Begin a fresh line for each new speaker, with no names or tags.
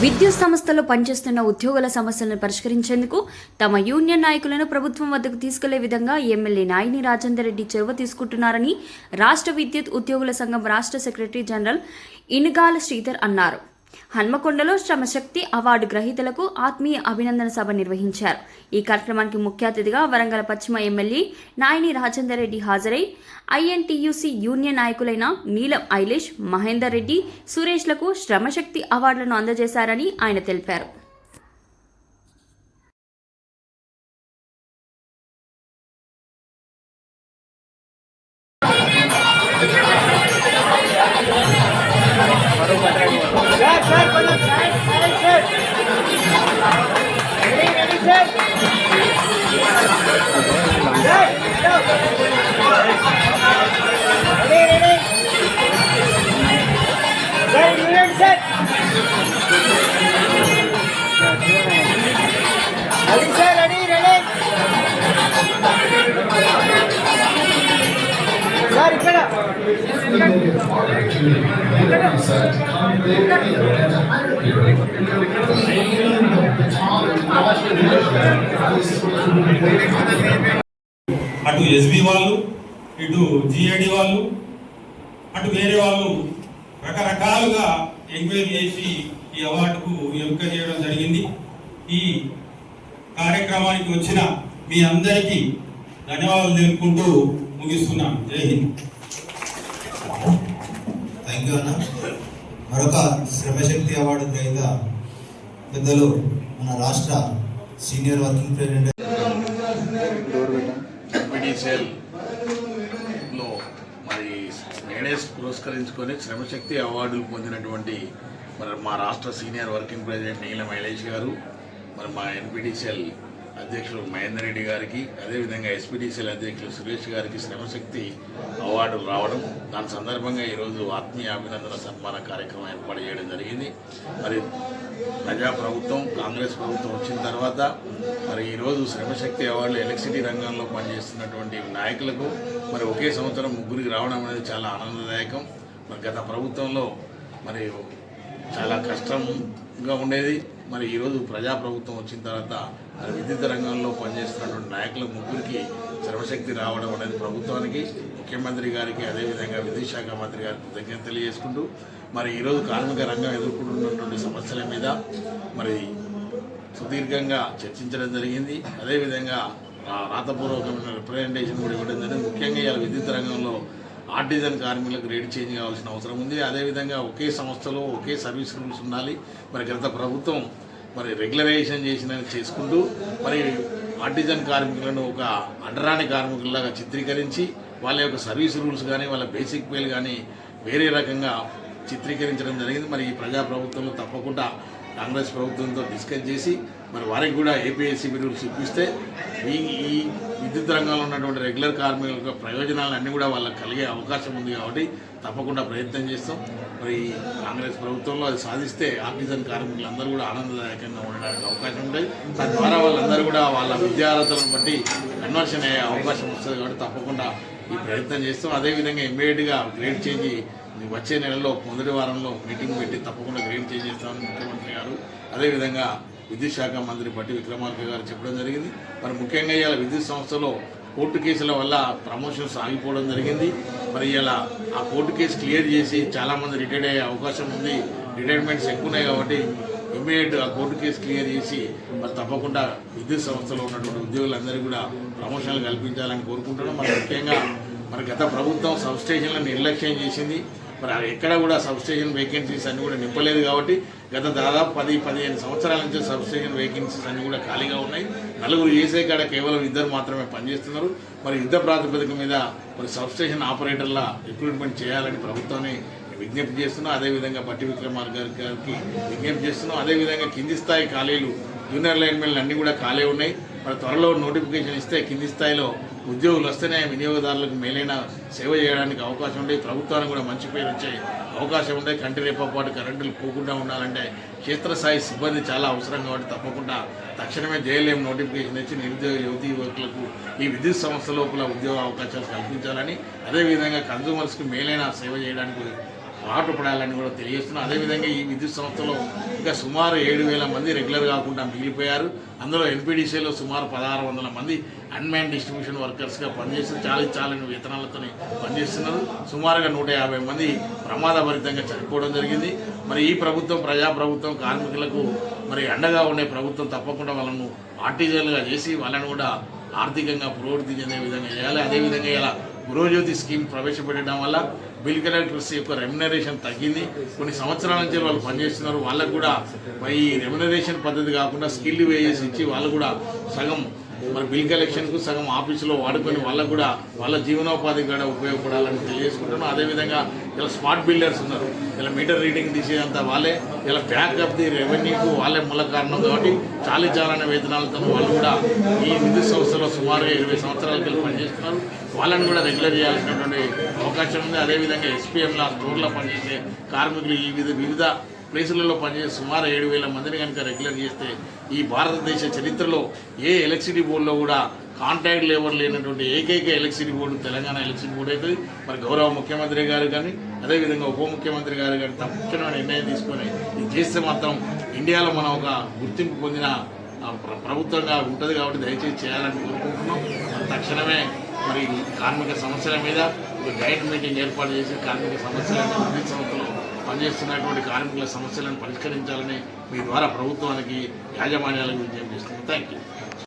విద్యుత్ సంస్థలో పనిచేస్తున్న ఉద్యోగుల సమస్యలను పరిష్కరించేందుకు తమ యూనియన్ నాయకులను ప్రభుత్వం వద్దకు తీసుకెళ్ళే విధంగా ఎమ్మెల్యే నాయిని రాజేందర్ రెడ్డి చొరవ తీసుకుంటున్నారని రాష్ట్ర విద్యుత్ ఉద్యోగుల సంఘం రాష్ట్ర సెక్రటరీ జనరల్ ఇనుగాల శ్రీధర్ అన్నారు. హన్మకొండలో శ్రమశక్తి అవార్డు గ్రహీతలకు ఆత్మీయ అభినందన సభ నిర్వహించారు. ఈ కార్యక్రమానికి ముఖ్య అతిథిగా వరంగల్ పశ్చిమ ఎమ్మెల్యే నాయని రాజేందర్ రెడ్డి హాజరై ఐఎన్టీయూసీ యూనియన్ నాయకులైన నీలం ఐలేష్ మహేందర్ రెడ్డి సురేష్లకు శ్రమశక్తి అవార్డులను అందజేశారని ఆయన తెలిపారు.
Ready, ready,
అటు ఎస్బి వాళ్ళు ఇటు జిఐడి వాళ్ళు అటు వేరే వాళ్ళు రకరకాలుగా ఎంక్వైరీ చేసి ఈ అవార్డుకు ఎంపిక చేయడం జరిగింది. ఈ కార్యక్రమానికి వచ్చిన మీ అందరికీ ధన్యవాదాలు తెలుపుకుంటూ ముగిస్తున్నాను. జై హింద్.
థ్యాంక్ యూ అన్న మరొక శ్రమశక్తి అవార్డు గ్రహీత పెద్దలు మన రాష్ట్ర సీనియర్ వర్కింగ్ ప్రెసిడెంట్.
లో మరి నేనే పురస్కరించుకొని శ్రమశక్తి అవార్డులు పొందినటువంటి మరి మా రాష్ట్ర senior working president Neela Mailesh గారు మరి మా ఎన్పిటిసిఎల్ అధ్యక్షులు మహేందర్ రెడ్డి గారికి అదేవిధంగా ఎస్పీడీసీఎల్ అధ్యక్షులు సురేష్ గారికి శ్రమశక్తి అవార్డులు రావడం దాని సందర్భంగా ఈరోజు ఆత్మీయ అభినందన సన్మాన కార్యక్రమం ఏర్పాటు చేయడం జరిగింది. మరి ప్రజా ప్రభుత్వం కాంగ్రెస్ ప్రభుత్వం వచ్చిన తర్వాత మరి ఈరోజు శ్రమశక్తి అవార్డులు ఎలక్ట్రిసిటీ రంగంలో పనిచేస్తున్నటువంటి నాయకులకు మరి ఒకే సంవత్సరం ముగ్గురికి రావడం అనేది చాలా ఆనందదాయకం. మరి గత ప్రభుత్వంలో మరి చాలా కష్టంగా ఉండేది. మరి ఈరోజు ప్రజాప్రభుత్వం వచ్చిన తర్వాత విద్యుత్ రంగంలో పనిచేస్తున్నటువంటి నాయకుల ముగ్గురికి శ్రమశక్తి రావడం అనేది ప్రభుత్వానికి ముఖ్యమంత్రి గారికి అదేవిధంగా విద్యుత్ శాఖ మంత్రి గారికి కృతజ్ఞత తెలియజేసుకుంటూ మరి ఈరోజు కార్మిక రంగం ఎదుర్కొంటున్నటువంటి సమస్యల మీద మరి సుదీర్ఘంగా చర్చించడం జరిగింది. అదేవిధంగా రాతపూర్వకమైన రిప్రజెంటేషన్ కూడా ఇవ్వడం జరిగింది. ముఖ్యంగా ఇవాళ విద్యుత్ రంగంలో ఆర్టిజన్ కార్మికులకు రేట్ చేంజ్ కావాల్సిన అవసరం ఉంది. అదేవిధంగా ఒకే సంస్థలో ఒకే సర్వీస్ రూల్స్ ఉండాలి. మరి గత ప్రభుత్వం మరి రెగ్యులరైజేషన్ చేసిన చేసుకుంటూ మరి ఆర్టిజన్ కార్మికులను ఒక అండరాని కార్మికుల్లాగా చిత్రీకరించి వాళ్ళ యొక్క సర్వీస్ రూల్స్ కానీ వాళ్ళ బేసిక్ పేలు కానీ వేరే రకంగా చిత్రీకరించడం జరిగింది. మరి ఈ ప్రజా ప్రభుత్వంలో తప్పకుండా కాంగ్రెస్ ప్రభుత్వంతో డిస్కస్ చేసి మరి వారికి కూడా ఏపీఎస్సీ రూల్స్ ఇప్పిస్తే ఈ ఈ విద్యుత్ రంగంలో ఉన్నటువంటి రెగ్యులర్ కార్మికుల ప్రయోజనాలు ప్రయోజనాలన్నీ కూడా వాళ్ళకి కలిగే అవకాశం ఉంది కాబట్టి తప్పకుండా ప్రయత్నం చేస్తాం. మరి ఈ కాంగ్రెస్ ప్రభుత్వంలో అది సాధిస్తే ఆర్టిజన్ కార్మికులందరూ కూడా ఆనందదాయకంగా ఉండడానికి అవకాశం ఉంటుంది. తద్వారా వాళ్ళందరూ కూడా వాళ్ళ విద్యార్హతలను బట్టి కన్వర్షన్ అయ్యే అవకాశం వస్తుంది కాబట్టి తప్పకుండా ఈ ప్రయత్నం చేస్తాం. అదేవిధంగా ఇమ్మీడియట్గా గ్రేడ్ చేంజ్ వచ్చే నెలలో మొదటి వారంలో మీటింగ్ పెట్టి తప్పకుండా గ్రేడ్ చేంజ్ చేస్తామని ముఖ్యమంత్రి గారు అదేవిధంగా విద్యుత్ శాఖ మంత్రి బట్టి విక్రమార్క గారు చెప్పడం జరిగింది. మరి ముఖ్యంగా ఇవాళ విద్యుత్ సంస్థలో కోర్టు కేసుల వల్ల ప్రమోషన్స్ ఆగిపోవడం జరిగింది. మరి ఇలా ఆ కోర్టు కేసు క్లియర్ చేసి చాలామంది రిటైర్డ్ అయ్యే అవకాశం ఉంది. రిటైర్మెంట్స్ ఎక్కువ ఉన్నాయి కాబట్టి ఇమ్మీడియట్ ఆ కోర్టు కేసు క్లియర్ చేసి మరి తప్పకుండా విద్యుత్ సంస్థలో ఉన్నటువంటి ఉద్యోగులందరికీ కూడా ప్రమోషన్లు కల్పించాలని కోరుకుంటున్నాం. మరి ముఖ్యంగా మరి గత ప్రభుత్వం సబ్ స్టేషన్లను నిర్లక్ష్యం చేసింది. మరి అవి ఎక్కడ కూడా సబ్స్టేషన్ వేకెన్సీస్ అన్ని కూడా నింపలేదు కాబట్టి గత దాదాపు పది పదిహేను సంవత్సరాల నుంచి సబ్స్టేషన్ వేకెన్సీస్ అన్ని కూడా ఖాళీగా ఉన్నాయి. నలుగురు చేసే కాడ కేవలం ఇద్దరు మాత్రమే పనిచేస్తున్నారు. మరి యుద్ధ ప్రాతిపదిక మీద మరి సబ్స్టేషన్ ఆపరేటర్ల రిక్రూట్మెంట్ చేయాలని ప్రభుత్వాన్ని విజ్ఞప్తి చేస్తున్నాం. అదేవిధంగా బట్టి విక్రమార్ గారి గారికి విజ్ఞప్తి చేస్తున్నాం. అదేవిధంగా కింది స్థాయి ఖాళీలు జూనియర్ లైన్మెన్లు అన్నీ కూడా ఖాళీ ఉన్నాయి. మరి త్వరలో నోటిఫికేషన్ ఇస్తే కింది స్థాయిలో ఉద్యోగులు వస్తేనే వినియోగదారులకు మేలైన సేవ చేయడానికి అవకాశం ఉండే ప్రభుత్వానికి కూడా మంచి పేరు వచ్చే అవకాశం ఉండే కంటి రేపపాటు కరెంటులు పోకుండా ఉండాలంటే క్షేత్రస్థాయి సిబ్బంది చాలా అవసరం కాబట్టి తప్పకుండా తక్షణమే జేఎల్ఎం నోటిఫికేషన్ ఇచ్చి నిరుద్యోగ యువతి యువకులకు ఈ విద్యుత్ సంస్థ లోపల ఉద్యోగ అవకాశాలు కల్పించాలని అదేవిధంగా కన్జూమర్స్కి మేలైన సేవ చేయడానికి పాటుపడాలని కూడా తెలియజేస్తున్నాం. అదేవిధంగా ఈ విద్యుత్ సంస్థలో ఇంకా సుమారు ఏడు వేల మంది రెగ్యులర్ కాకుండా మిగిలిపోయారు. అందులో ఎన్పీడీసీలో సుమారు పదహారు వందల మంది అన్మ్యాన్ డిస్ట్రిబ్యూషన్ వర్కర్స్గా పనిచేస్తూ చాలా చాలని వేతనాలతో పనిచేస్తున్నారు. సుమారుగా నూట యాభై మంది ప్రమాదభరితంగా చనిపోవడం జరిగింది. మరి ఈ ప్రభుత్వం ప్రజాప్రభుత్వం కార్మికులకు మరి అండగా ఉండే ప్రభుత్వం తప్పకుండా వాళ్ళను ఆర్టిజన్లుగా చేసి వాళ్ళని కూడా ఆర్థికంగా పురోగతి చెందే విధంగా చేయాలి. అదేవిధంగా ఇలా గృహజ్యోతి స్కీమ్ ప్రవేశపెట్టడం వల్ల బిల్ కలెక్టర్స్ యొక్క రెమ్యునరేషన్ తగ్గింది. కొన్ని సంవత్సరాల నుంచి వాళ్ళు పనిచేస్తున్నారు. వాళ్ళకు కూడా ఈ రెమ్యునరేషన్ పద్ధతి కాకుండా స్కిల్ వేజెస్ ఇచ్చి వాళ్ళు కూడా సగం మన బిల్ కలెక్షన్కు సగం ఆఫీసులో వాడుకొని వాళ్ళకు కూడా వాళ్ళ జీవనోపాధి కూడా ఉపయోగపడాలని తెలియజేసుకుంటున్నాం. అదేవిధంగా ఇలా స్మార్ట్ బిల్డర్స్ ఉన్నారు. ఇలా మీటర్ రీడింగ్ తీసేదంతా వాళ్ళే. ఇలా బ్యాకప్ ది రెవెన్యూకు వాళ్ళే మూల కారణం కాబట్టి చాలీ చాలని వేతనాలతో వాళ్ళు కూడా ఈ విద్యుత్ సంస్థలో సుమారుగా ఇరవై సంవత్సరాల కింద పనిచేస్తున్నారు. వాళ్ళని కూడా రెగ్యులర్ చేయాల్సినటువంటి అవకాశం ఉంది. అదేవిధంగా ఎస్పీఎంల స్టోర్లో పనిచేసే కార్మికులు ఈ వివిధ వివిధ ప్లేసులలో పనిచేసే సుమారు ఏడు వేల మందిని కనుక రెగ్యులర్ చేస్తే ఈ భారతదేశ చరిత్రలో ఏ ఎలక్ట్రిసిటీ బోర్డులో కూడా కాంట్రాక్ట్ లేబర్ లేనటువంటి ఏకైక electricity board Telangana electricity board అవుతుంది మరి గౌరవ ముఖ్యమంత్రి గారు కానీ అదేవిధంగా ఉప ముఖ్యమంత్రి గారు కానీ తప్పకుండా నిర్ణయం తీసుకొని ఇది చేస్తే మాత్రం ఇండియాలో మనం ఒక గుర్తింపు పొందిన ప్రభుత్వంగా ఉంటుంది కాబట్టి దయచేసి చేయాలని కోరుకుంటున్నాం. మరి తక్షణమే మరి కార్మిక సమస్యల మీద ఒక గైడ్ మీటింగ్ ఏర్పాటు చేసి కార్మిక సమస్యలను విద్యుత్ పనిచేస్తున్నటువంటి కార్మికుల సమస్యలను పరిష్కరించాలని మీ ద్వారా ప్రభుత్వానికి యాజమాన్యాలకు విజయం చేస్తున్నాం. Thank you